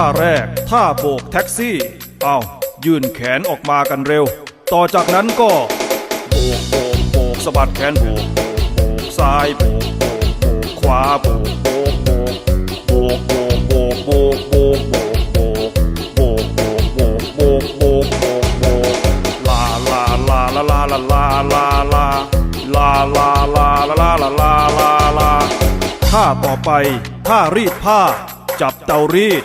ท่าแรก ท่าโบกแท็กซี่ เอายื่นแขนออกมากันเร็ว ต่อจากนั้นก็ โบกโบกโบกสะบัดแขนโบกโบกโบกซ้ายโบกโบกโบกขวาโบกโบกโบกโบกโบกโบกโบกโบกโบกโบกโบกโบกโบกโบกโบกโบกโบกลาลาลาลาลาลาลาลาลาลาลาลาลาลาลาลาลาลาท่าต่อไปท่ารีดผ้า จับเตารีด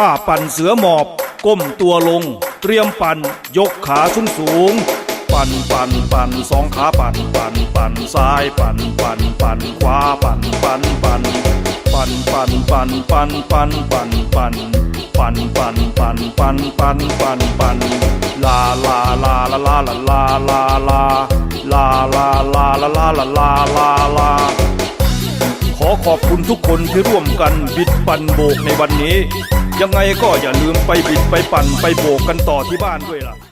ท่าปั่นเสือหมอบ ก้มตัวลง เตรียมปั่น ยกขาสูงสูง ปั่นปั่นปั่นสองขาปั่นปั่นปั่นซ้ายปั่นปั่นปั่นขวาปั่นปั่นปั่นปั่นปั่นปั่นปั่นปั่นปั่นปั่นปั่นปั่นปั่นปั่นปั่นปั่นปั่นลาลาลาลาลาลาลาลาลาลาลาลาลาลาลาลา ขอบคุณทุกคนที่ร่วมกันบิดปั่นโบกในวันนี้ ยังไงก็อย่าลืมไปบิดไปปั่นไปโบกกันต่อที่บ้านด้วยล่ะ